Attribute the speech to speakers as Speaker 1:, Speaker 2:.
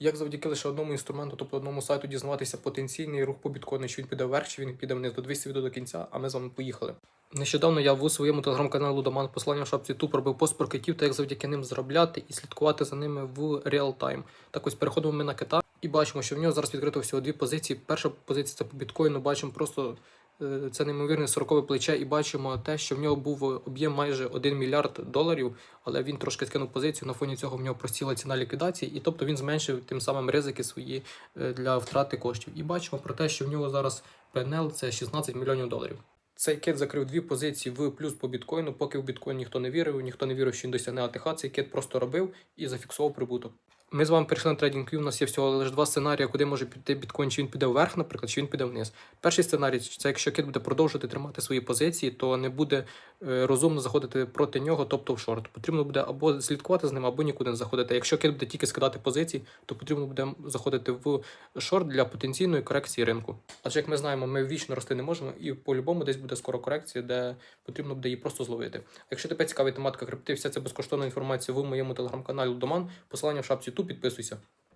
Speaker 1: Як завдяки лише одному інструменту, тобто одному сайту, дізнаватися потенційний рух по біткоїну, чи він піде вверх, чи він піде вниз. До 200 відео до кінця, а ми з вами поїхали. Нещодавно я в своєму телеграм-каналі Лудоман посилання в шапці YouTube робив пост про китів та як завдяки ним заробляти і слідкувати за ними в реал-тайм. Так ось переходимо ми на кита і бачимо, що в нього зараз відкрито всього дві позиції. Перша позиція це по біткоїну. Бачимо просто це неймовірне 40 плече, і бачимо те, що в нього був об'єм майже 1 мільярд доларів, але він трошки скинув позицію. На фоні цього в нього просіла ціна ліквідації, і тобто він зменшив тим самим ризики свої е, для втрати коштів. І бачимо про те, що в нього зараз ПНЛ це 16 мільйонів доларів. Цей кит закрив дві позиції в плюс по біткоїну. Поки в біткоін ніхто не вірив, ніхто не вірив, що він досягне АТХ. Цей кит просто робив і зафіксував прибуток. Ми з вами перейшли на TradingView, У нас є всього лише два сценарії, куди може піти біткоін, чи він піде вверх, наприклад, чи він піде вниз. Перший сценарій це якщо кит буде продовжувати тримати свої позиції, то не буде е, розумно заходити проти нього, тобто в шорт. Потрібно буде або слідкувати з ним, або нікуди не заходити. Якщо кит буде тільки скидати позиції, то потрібно буде заходити в шорт для потенційної корекції ринку. Адже як ми знаємо, ми вічно рости не можемо, і по-любому десь буде скоро корекція, де потрібно буде її просто зловити. Якщо тебе цікавить тематика крипти, вся ця безкоштовна інформація в моєму телеграм-каналі Доман. Посилання в шапці ту підписуйся.